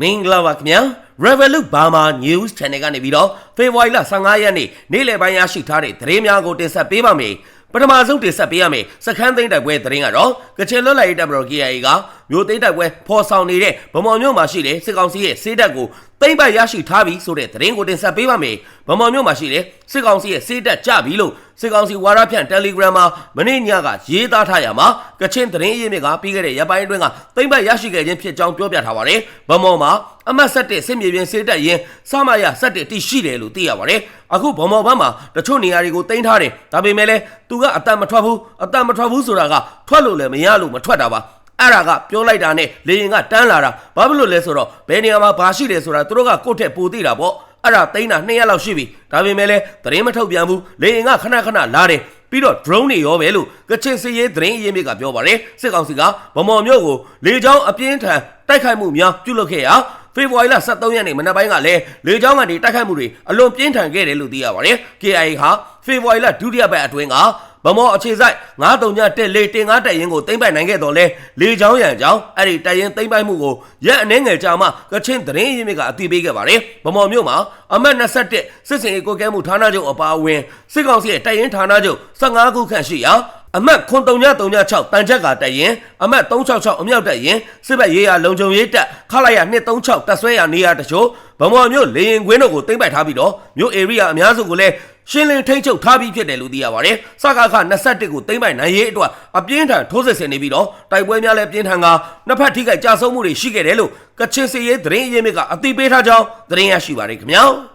မင်္ဂလာပါခင်ဗျာ Revolut Burma News Channel ကနေပြီးတော့ဖေဖော်ဝါရီလ15ရက်နေ့နေ့လယ်ပိုင်းရရှိထားတဲ့သတင်းများကိုတင်ဆက်ပေးပါမယ်ပထမဆုံးတင်ဆက်ပေးရမယ်စခန်းသိမ်းတိုက်ပွဲသတင်းကတော့ကချင်လွတ်လပ်ရေးတပ်မတော် KIA ကမြို့သိမ်းတိုက်ပွဲဖော်ဆောင်နေတဲ့ဗမော်မြို့မှာရှိတဲ့စစ်ကောင်စီရဲ့စေတပ်ကိုသိမ်းပိုက်ရရှိထားပြီဆိုတဲ့သတင်းကိုတင်ဆက်ပေးပါမယ်ဗမော်မြို့မှာရှိတဲ့စစ်ကောင်စီရဲ့စေတပ်ကြပြီလို့ စစ်ကောင်စီဝါရဖြန့် Telegram မှာမနေ့ညကရေးသားထားရမှာကချင်သတင်းရင်းမြစ်ကပြီးခဲ့တဲ့ရက်ပိုင်းအတွင်းကသိမ်းပိုက်ရရှိခဲ့ခြင်းဖြစ်ကြောင်းပြောပြထားပါတယ်ဗမော်မှာအမတ်ဆက်တဲ့စစ်မြေပြင်စေတပ်ရင်စမရဆက်တဲ့တိရှိတယ်လို့သိရပါတယ်အခုဗမော်ဘက်မှာတချို့နေရာတွေကိုတင်ထားတယ်ဒါပေမဲ့လည်းသူကအတန်မထွက်ဘူးအတန်မထွက်ဘူးဆိုတာကထွက်လို့လည်းမရလို့မထွက်တာပါအဲ့ဒါကပြောလိုက်တာနဲ့လေရင်ကတန်းလာတာဘာဖြစ်လို့လဲဆိုတော့ဘယ်နေရာမှာဘာရှိတယ်ဆိုတာသူတို့ကကိုယ့်ထက်ပိုသိတာပေါ့ အဲ့ဒါတိန်းတာ2ရက်လောက်ရှိပြီဒါပေမဲ့လည်းသတင်းမထုတ်ပြန်ဘူးလေရင်ကခဏခဏလာတယ်ပြီးတော့ drone တွေရောပဲလို့ကချင်စီရေးသတင်းအရင်းမြစ်ကပြောပါတယ်စစ်ကောင်စီကဗမော်မြို့ကိုလေကြောင်းအပြင်းထန်တိုက်ခိုက်မှုများပြုလုပ်ခဲ့ရာဖေဖော်ဝါရီလ23ရက်နေ့မနက်ပိုင်းကလည်းလေကြောင်းကနေတိုက်ခိုက်မှုတွေအလွန်ပြင်းထန်ခဲ့တယ်လို့သိရပါတယ် KIA ဟာဖေဖော်ဝါရီလဒုတိယပတ်အတွင်းက ဗမော်အခြေဆိုင်93တက်လေတင်9တက်ရင်ကိုတိမ့်ပိုက်နိုင်ခဲ့တော့လဲလေချောင်းရံချောင်းအဲ့ဒီတက်ရင်တိမ့်ပိုက်မှုကိုရက်အနှဲငယ်ကြာမှကချင်သတင်းရင်းမြစ်ကအသိပေးခဲ့ပါတယ်ဗမော်မြို့မှာအမတ်21စစ်စင်ရေးကိုကဲမှုဌာနချုပ်အပါအဝင်စစ်ကောင်စီရဲ့တက်ရင်ဌာနချုပ်15ခုခန့်ရှိရာအမတ်9336တန်ချက်ကတက်ရင်အမတ်366အမြောက်တက်ရင်စစ်ဘက်ရေးရလုံခြုံရေးတက်ခလာရ236တက်ဆွဲရနေရတချို့ဗမော်မြို့လေရင်ကွင်းတို့ကိုတိမ့်ပိုက်ထားပြီးတော့မြို့ area အများစုကိုလည်း ရှင်းလင်းထိန်းချုပ်ထားပြီးဖြစ်တယ်လို့သိရပါတယ်။စကားခ21ကိုတိမ့်ပိုက်နိုင်ရေးအတွက်အပြင်းထန်ထိုးစစ်ဆင်နေပြီးတော့တိုက်ပွဲများလည်းပြင်းထန်ကနှစ်ဖက်ထိခိုက်ကြဆုံးမှုတွေရှိခဲ့တယ်လို့ကချင်စီရေးသတင်းအရင်းမြစ်ကအသိပေးထားကြောင်းသတင်းရရှိပါတယ်ခင်ဗျာ။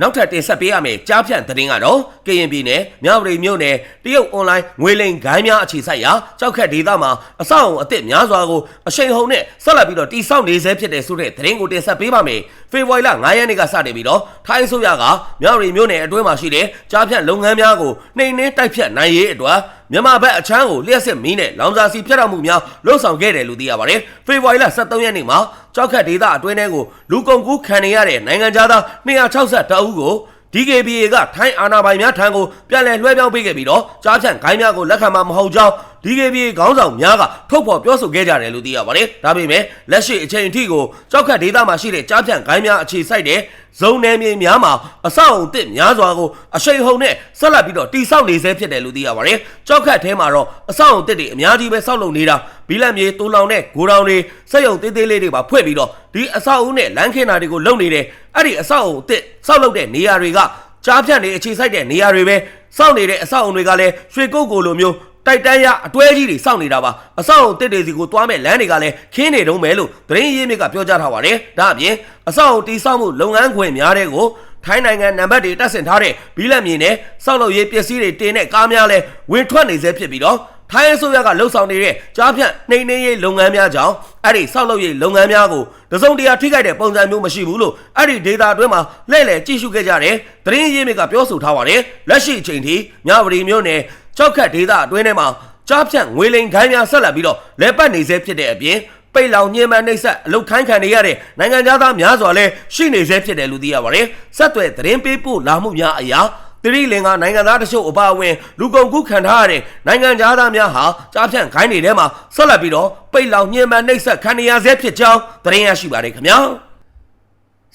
နောက်ထပ်တင်ဆက်ပေးရမယ့်ကြားဖြန့်သတင်းကတော့ကရင်ပြည်နယ်မြောက်ရီမြို့နယ်တရုတ်အွန်လိုင်းငွေလိမ်ဂိုင်းများအခြေစိုက်ရာကြောက်ခက်ဒေသမှာအဆောက်အုံအသစ်များစွာကိုအရှိန်ဟုန်နဲ့ဆက်လက်ပြီးတော့တိစောက်နေဆဲဖြစ်တဲ့ဆိုတဲ့သတင်းကိုတင်ဆက်ပေးပါမယ်။ဖေဖော်ဝါရီလ9ရက်နေ့ကစတင်ပြီးတော့ထိုင်းဆိုရကမြောက်ရီမြို့နယ်အတွင်းမှာရှိတဲ့ကြားဖြန့်လုပ်ငန်းများကိုနှိမ်နှင်းတိုက်ဖြတ်နိုင်ရေးအတွက် မြန်မာဘက်အချမ်းကိုလျှက်စစ်မီးနဲ့လောင်စာစီဖျက်တော်မှုများလှုံ့ဆော်ခဲ့တယ်လို့သိရပါတယ်။ဖေဖော်ဝါရီလ23ရက်နေ့မှာကြောက်ခတ်ဒေသအတွင်းထဲကိုလူကုန်ကူးခံနေရတဲ့နိုင်ငံသား260တအုပ်ကို DKBA ကထိုင်းအာဏာပိုင်များထံကိုပြန်လည်လွှဲပြောင်းပေးခဲ့ပြီးတော့ကြားဖြန့်ဂိုင်းများကိုလက်ခံမှာမဟုတ်ကြောင်း DKBA ခေါင်းဆောင်များကထုတ်ဖော်ပြောဆိုခဲ့ကြတယ်လို့သိရပါတယ်။ဒါပေမဲ့လက်ရှိအချိန်အထိကိုကြောက်ခတ်ဒေသမှာရှိတဲ့ကြားဖြန့်ဂိုင်းများအခြေစိုက်တဲ့ဇုံနယ်မြေများမှာအဆောက်အုံတစ်များစွာကိုအရှိန်ဟုန်နဲ့ဆက်လက်ပြီးတော့တိစောက်နေဆဲဖြစ်တယ်လို့သိရပါတယ်။ကြောက်ခတ်ထဲမှာတော့အဆောက်အုံတစ်တွေအများကြီးပဲစောက်လုပ်နေတာဘီလက်မြေတူလောင်တဲ့ဂိုဒေါင်တွေစက်ရုံသေးသေးလေးတွေပါဖွင့်ပြီးတော့ဒီအဆောက်အုံနဲ့လမ်းခင်းတာတွေကိုလုပ်နေတယ်။အဲ့ဒီအဆောက်အုံအစ်စောက်လုပ်တဲ့နေရာတွေကကြားဖြန့်နေအခြေစိုက်တဲ့နေရာတွေပဲစောင့်နေတဲ့အဆောက်အုံတွေကလည်းရွှေကုတ်ကိုလိုမျိုး တိုက်တန်းရအတွဲကြီးတွေစောင့်နေတာပါအဆောက်အုံတစ်တွေစီကိုသွားမဲ့လမ်းတွေကလည်းခင်းနေတုံးမယ်လို့သတင်းရင်းမြစ်ကပြောကြားထားပါတယ်ဒါအပြင်အဆောက်အုံတီးဆောက်မှုလုပ်ငန်းခွင်များတဲ့ကိုထိုင်းနိုင်ငံနံပါတ်တွေတက်ဆင်ထားတဲ့ဘီလက်မြေနဲ့စောက်လုပ်ရေးပစ္စည်းတွေတင်တဲ့ကားများလည်းဝင်ထွက်နေစေဖြစ်ပြီးတော့ထိုင်းအစိုးရကလှုပ်ဆောင်နေတဲ့ကြားဖြန့်နှိမ်နှင်းရေးလုပ်ငန်းများကြောင့်အဲ့ဒီစောက်လုပ်ရေးလုပ်ငန်းများကိုတစုံတရာထိခိုက်တဲ့ပုံစံမျိုးမရှိဘူးလို့အဲ့ဒီဒေတာအတွင်းမှာလှည့်လည်ကြည့်ရှုခဲ့ကြတယ်သတင်းရင်းမြစ်ကပြောဆိုထားပါတယ်လက်ရှိအချိန်ထိမြဝတီမြို့နယ် ကြောက်ခတ်ဒေတာအတွင်းထဲမှာကြားဖြန့်ငွေလိမ်ခိုင်းများဆက်လက်ပြီးတော့လဲပတ်နေစေဖြစ်တဲ့အပြင်ပိတ်လောင်ညှဉ်းပန်းနှိပ်စက်အလုတ်ခိုင်းခံနေရတဲ့နိုင်ငံသားများစွာလည်းရှိနေစေဖြစ်တယ်လို့သိရပါတယ်ဆက်သွယ်သတင်းပေးပို့လာမှုများအရာတိရိလင်္ကာနိုင်ငံသားတချို့အပါအဝင်လူကုန်ကူးခံထားရတဲ့နိုင်ငံသားများဟာကြားဖြန့်ခိုင်းနေထဲမှာဆက်လက်ပြီးတော့ပိတ်လောင်ညှဉ်းပန်းနှိပ်စက်ခံနေရဆဲဖြစ်ကြောင်းသတင်းရရှိပါတယ်ခင်ဗျာ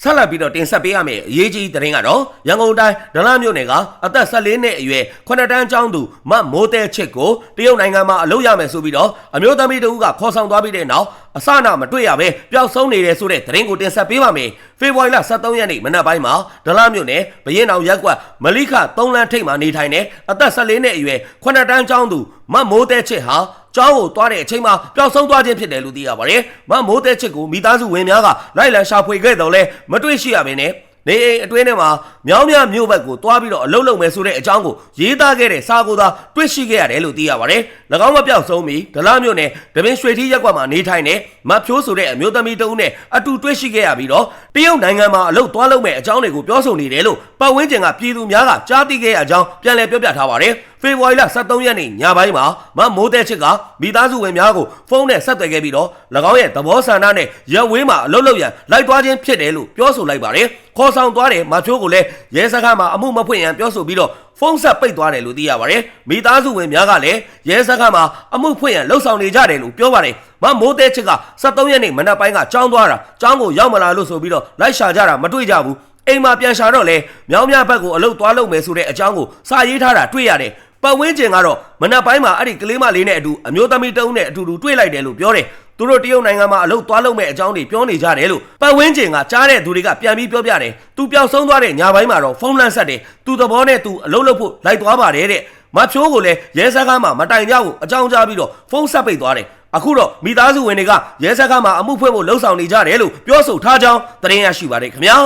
ဆက်လက်ပြီးတော့တင်ဆက်ပေးရမယ့်အရေးကြီးသတင်းကတော့ရန်ကုန်တိုင်းဒလမြို့နယ်ကအသက်14နှစ်အရွယ်9တန်းကျောင်းသူမမိုးတဲချစ်ကိုတရုတ်နိုင်ငံမှာအလုပ်ရမယ်ဆိုပြီးတော့အမျိုးသမီးတဦးကခေါ်ဆောင်သွားပြီးတဲ့နောက်အစနာမတွေ့ရပဲပျောက်ဆုံးနေတယ်ဆိုတဲ့သတင်းကိုတင်ဆက်ပေးပါမယ်ဖေဖော်ဝါရီလ23ရက်နေ့မနက်ပိုင်းမှာဒလမြို့နယ်ဘရင်အောင်ရက်ကွက်မလိခ3လမ်းထိပ်မှာနေထိုင်တဲ့အသက်14နှစ်အရွယ်9တန်းကျောင်းသူမမိုးတဲချစ်ဟာ ကျောင်းကိုသွားတဲ့အချိန်မှာပျောက်ဆုံးသွားခြင်းဖြစ်တယ်လို့သိရပါတယ်။မမိုးတဲ့ချစ်ကိုမိသားစုဝင်များကလိုက်လံရှာဖွေခဲ့တော့လဲမတွေ့ရှိရဘဲနဲ့နေအိမ်အတွင်းထဲမှာမြောင်းမြမြို့ဘက်ကိုတွားပြီးတော့အလုတ်လုံမယ်ဆိုတဲ့အကြောင်းကိုရေးသားခဲ့တဲ့စာကိုသာတွေ့ရှိခဲ့ရတယ်လို့သိရပါတယ်။၎င်းမပြောက်ဆုံးမီဒလမြို့နယ်တပင်ရွှေထီးရက်ကွက်မှာနေထိုင်တဲ့မဖြိုးဆိုတဲ့အမျိုးသမီးတဦးနဲ့အတူတွေ့ရှိခဲ့ရပြီးတော့တရုတ်နိုင်ငံမှာအလုတ်တွားလုံမဲ့အကြောင်းတွေကိုပြောဆိုနေတယ်လို့ပတ်ဝန်းကျင်ကပြည်သူများကကြားသိခဲ့ရကြောင်းပြန်လည်ပြောပြထားပါတယ်။ ဖေဖော်ဝါရီလ23ရက်နေ့ညပိုင်းမှာမမိုးတဲ့ချစ်ကမိသားစုဝင်များကိုဖုန်းနဲ့ဆက်သွယ်ခဲ့ပြီးတော့၎င်းရဲ့သဘောဆန္ဒနဲ့ရက်ဝေးမှာအလုပ်လုပ်ရန်လိုက်သွားခြင်းဖြစ်တယ်လို့ပြောဆိုလိုက်ပါတယ်ခေါ်ဆောင်သွားတဲ့မချိုးကိုလည်းရဲစခန်းမှာအမှုမဖွင့်ရန်ပြောဆိုပြီးတော့ဖုန်းဆက်ပိတ်သွားတယ်လို့သိရပါတယ်မိသားစုဝင်များကလည်းရဲစခန်းမှာအမှုဖွင့်ရန်လှုပ်ဆောင်နေကြတယ်လို့ပြောပါတယ်မမိုးတဲ့ချစ်က23ရက်နေ့မနက်ပိုင်းကကြောင်းသွားတာကြောင်းကိုရောက်မလာလို့ဆိုပြီးတော့လိုက်ရှာကြတာမတွေ့ကြဘူးအိမ်မှာပြန်ရှာတော့လေမြောင်းမြဘက်ကိုအလုတ်သွားလုပ်မယ်ဆိုတဲ့အကြောင်းကိုစာရေးထားတာတွေ့ရတယ် ပတ်ဝန်းကျင်ကတော့မနက်ပိုင်းမှာအဲ့ဒီကလေးမလေးနဲ့အတူအမျိုးသမီးတုံးနဲ့အတူတူတွေ့လိုက်တယ်လို့ပြောတယ်သူတို့တရုတ်နိုင်ငံမှာအလုတ်သွားလုပ်မဲ့အကြောင်းတွေပြောနေကြတယ်လို့ပတ်ဝန်းကျင်ကကြားတဲ့သူတွေကပြန်ပြီးပြောပြတယ်သူပျောက်ဆုံးသွားတဲ့ညပိုင်းမှာတော့ဖုန်းလန့်ဆက်တယ်သူသဘောနဲ့သူအလုတ်လုပ်ဖို့လိုက်သွားပါတယ်တဲ့မဖြိုးကိုလည်းရဲစခန်းမှာမတိုင်ကြဘူးအကြောင်းကြားပြီးတော့ဖုန်းဆက်ပိတ်သွားတယ်အခုတော့မိသားစုဝင်တွေကရဲစခန်းမှာအမှုဖွင့်ဖို့လှုံ့ဆော်နေကြတယ်လို့ပြောဆိုထားကြောင်းသတင်းရရှိပါတယ်ခင်ဗျာ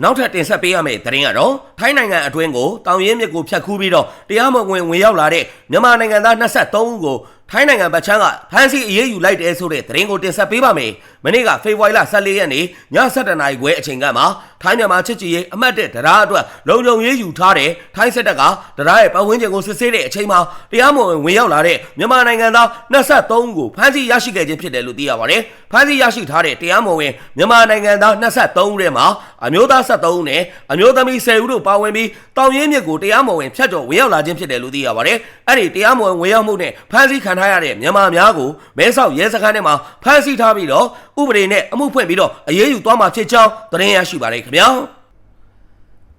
နောက်ထပ်တင်ဆက်ပေးရမယ့်သတင်းကတော့ထိုင်းနိုင်ငံအတွင်းကိုတောင်ရင်းမြစ်ကိုဖျက်ခူးပြီးတော့တရားမဝင်ဝင်ရောက်လာတဲ့မြန်မာနိုင်ငံသား23ဦးကိုထိုင်းနိုင်ငံဗတ်ချမ်းကဖမ်းဆီးအရေးယူလိုက်တဲ့ဆိုတဲ့သတင်းကိုတင်ဆက်ပေးပါမယ်။မနေ့ကဖေဖော်ဝါရီလ14ရက်နေ့ည7:00နာရီခွဲအချိန်ကမှထိုင်းမြန်မာချစ်ကြည်ရေးအမှတ်တဲ့တရားအတွက်လုံခြုံရေးယူထားတဲ့ထိုင်းစစ်တပ်ကတရားရဲ့ပတ်ဝန်းကျင်ကိုစစ်ဆေးတဲ့အချိန်မှာတရားမဝင်ဝင်ရောက်လာတဲ့မြန်မာနိုင်ငံသား23ဦးကိုဖမ်းဆီးရရှိခဲ့ခြင်းဖြစ်တယ်လို့သိရပါတယ်။ဖမ်းဆီးရရှိထားတဲ့တရားမဝင်မြန်မာနိုင်ငံသား23ဦးထဲမှာအမျိုးသား73ဦးနဲ့အမျိုးသမီး10ဦးတို့ပါဝင်ပြီးတောင်ရင်းမြစ်ကိုတရားမဝင်ဖျက်ကျော်ဝင်ရောက်လာခြင်းဖြစ်တယ်လို့သိရပါတယ်။အဲ့ဒီတရားမဝင်ဝင်ရောက်မှုနဲ့ဖမ်းဆီးခံထားရတဲ့မြန်မာများကိုမဲဆောက်ရဲစခန်းထဲမှာဖမ်းဆီးထားပြီးတော့ဥပဒေနဲ့အမှုဖွင့်ပြီးတော့အရေးယူသွားမှာဖြစ်ကြောင်းသတင်းရရှိပါတယ်ခင်ဗျာ။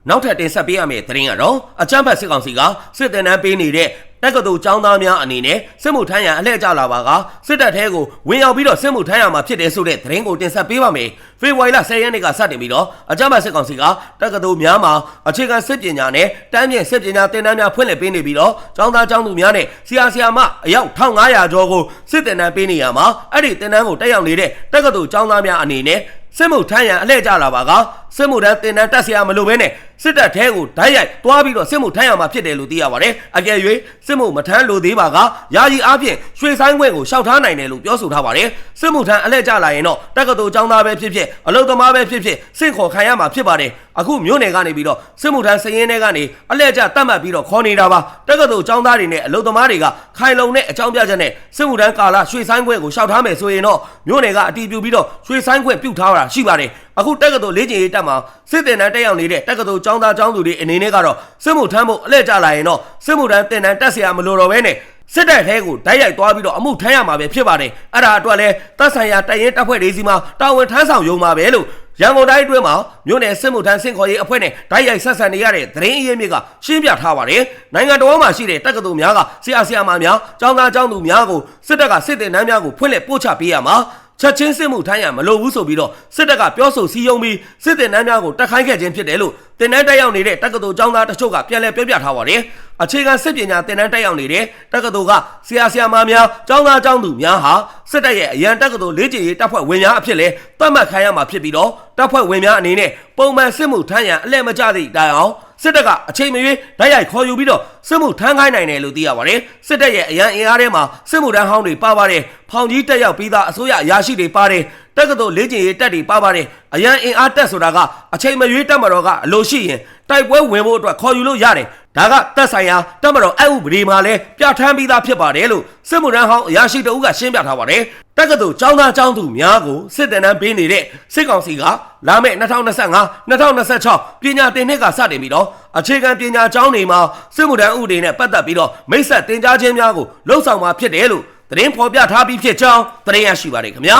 နောက်ထပ်တင်ဆက်ပေးရမယ့်သတင်းကတော့အချမ်းဖတ်စစ်ကောင်စီကစစ်တပ်နှမ်းပေးနေတဲ့တက္ကသိုလ်ကျောင်းသားများအနေနဲ့စစ်မှုထမ်းရန်အလှည့်ကျလာပါကစစ်တပ်ထဲကိုဝင်ရောက်ပြီးတော့စစ်မှုထမ်းရမှာဖြစ်တယ်ဆိုတဲ့သတင်းကိုတင်ဆက်ပေးပါမယ်။ဖေဖော်ဝါရီလ10ရက်နေ့ကစတင်ပြီးတော့အကြမ်းဖက်စစ်ကောင်စီကတက္ကသိုလ်များမှာအခြေခံစစ်ပညာနဲ့တန်းမြင့်စစ်ပညာသင်တန်းများဖွင့်လှစ်ပေးနေပြီးတော့ကျောင်းသားကျောင်းသူများနဲ့ဆရာဆရာမအယောက်1500ကျော်ကိုစစ်တင်တန်းပေးနေရမှာအဲ့ဒီတင်တန်းကိုတက်ရောက်နေတဲ့တက္ကသိုလ်ကျောင်းသားများအနေနဲ့စစ်မှုထမ်းရန်အလှည့်ကျလာပါက စစ်မှုထမ်းတင်တန်းတက်ဆရာမလိုဘဲနဲ့စစ်တပ်ထဲကိုဓာတ်ရိုက်တွားပြီးတော့စစ်မှုထမ်းရမှာဖြစ်တယ်လို့သိရပါတယ်။အကယ်၍စစ်မှုမထမ်းလိုသေးပါကယာယီအားဖြင့်ရွှေဆိုင်ခွင့်ကိုရှောက်ထားနိုင်တယ်လို့ပြောဆိုထားပါတယ်။စစ်မှုထမ်းအလှည့်ကျလာရင်တော့တက္ကသိုလ်ကျောင်းသားပဲဖြစ်ဖြစ်အလုပ်သမားပဲဖြစ်ဖြစ်စင့်ခေါ်ခံရမှာဖြစ်ပါတယ်။အခုမြို့နယ်ကနေပြီးတော့စစ်မှုထမ်းစည်ရင်းတွေကနေအလှည့်ကျတတ်မှတ်ပြီးတော့ခေါ်နေတာပါ။တက္ကသိုလ်ကျောင်းသားတွေနဲ့အလုပ်သမားတွေကခိုင်လုံတဲ့အကြောင်းပြချက်နဲ့စစ်မှုထမ်းကာလရွှေဆိုင်ခွင့်ကိုရှောက်ထားမယ်ဆိုရင်တော့မြို့နယ်ကအတီးပြူပြီးတော့ရွှေဆိုင်ခွင့်ပြုထားတာရှိပါတယ်။အခုတက္ကသိုလ်လေ့ကျင့်ရေးတက်မှာစစ်တင်တန်းတက်ရောက်နေတဲ့တက္ကသိုလ်ကျောင်းသားကျောင်းသူတွေအနေနဲ့ကတော့စစ်မှုထမ်းဖို့အလှည့်ကျလာရင်တော့စစ်မှုထမ်းတင်တန်းတက်เสียမလိုတော့ဘဲနဲ့စစ်တပ်ထဲကိုဓာတ်ရိုက်သွားပြီးတော့အမှုထမ်းရမှာပဲဖြစ်ပါတယ်အဲ့ဒါအတွက်လဲတပ်ဆိုင်ရာတပ်ရင်းတပ်ဖွဲ့တွေစီမှာတာဝန်ထမ်းဆောင်ရုံမှာပဲလို့ရန်ကုန်တိုင်းအတွင်းမှာမြို့နယ်စစ်မှုထမ်းစင်ခေါ်ရေးအဖွဲ့နဲ့ဓာတ်ရိုက်ဆက်ဆံနေရတဲ့သတင်းအရင်းမြစ်ကရှင်းပြထားပါတယ်နိုင်ငံတော်မှာရှိတဲ့တက္ကသိုလ်များကဆရာဆရာမများကျောင်းသားကျောင်းသူများကိုစစ်တပ်ကစစ်တင်တန်းများကိုဖွင့်လှစ်ပို့ချပေးရမှာ ချက်ချင်းစစ်မှုထမ်းရမလို့ဘူးဆိုပြီးတော့စစ်တပ်ကပြောဆိုစည်းရုံးပြီးစစ်တင်တန်းများကိုတက်ခိုင်းခဲ့ခြင်းဖြစ်တယ်လို့တင်တန်းတက်ရောက်နေတဲ့တက္ကသိုလ်ကျောင်းသားတချို့ကပြန်လည်ပြောပြထားပါတယ်။အခြေခံစစ်ပညာတင်တန်းတက်ရောက်နေတဲ့တက္ကသိုလ်ကဆရာဆရာမများကျောင်းသားကျောင်းသူများဟာစစ်တပ်ရဲ့အရန်တက္ကသိုလ်လေ့ကျင့်ရေးတပ်ဖွဲ့ဝင်များအဖြစ်လဲသတ်မှတ်ခိုင်းရမှာဖြစ်ပြီးတော့တပ်ဖွဲ့ဝင်များအနေနဲ့ပုံမှန်စစ်မှုထမ်းရန်အလှည့်မကျသည့်တိုင်အောင် စစ်တပ်ကအချိန်မရွေးဓာတ်ရိုက်ခေါ်ယူပြီးတော့စစ်မှုထမ်းခိုင်းနိုင်တယ်လို့သိရပါတယ်စစ်တပ်ရဲ့အရန်အင်အားထဲမှာစစ်မှုထမ်းဟောင်းတွေပါပါတယ်ဖောင်ကြီးတက်ရောက်ပြီးသားအစိုးရအရာရှိတွေပါတယ် တက္ကသိုလ်လေ့ကျင့်ရေးတက်တွေပါပါတယ်အရန်အင်အားတက်ဆိုတာကအချိန်မရွေးတက်မတော်ကအလိုရှိရင်တိုက်ပွဲဝင်ဖို့အတွက်ခေါ်ယူလို့ရတယ်ဒါကတက်ဆိုင်ရာတက်မတော်အဥပဒေမှာလဲပြဋ္ဌာန်းပြီးသားဖြစ်ပါတယ်လို့စစ်မှုထမ်းဟောင်းအရာရှိတအုပ်ကရှင်းပြထားပါတယ်တက္ကသိုလ်ကျောင်းသားကျောင်းသူများကိုစစ်တမ်းတန်းပေးနေတဲ့စစ်ကောင်စီကလာမယ့်2025 2026ပညာသင်နှစ်ကစတင်ပြီးတော့အခြေခံပညာကျောင်းတွေမှာစစ်မှုထမ်းဥပဒေနဲ့ပတ်သက်ပြီးတော့မိတ်ဆက်တင် जा ခြင်းများကိုလှုံ့ဆော်မှာဖြစ်တယ်လို့သတင်းဖော်ပြထားပြီးဖြစ်ကြောင်းသတင်းရရှိပါတယ်ခင်ဗျာ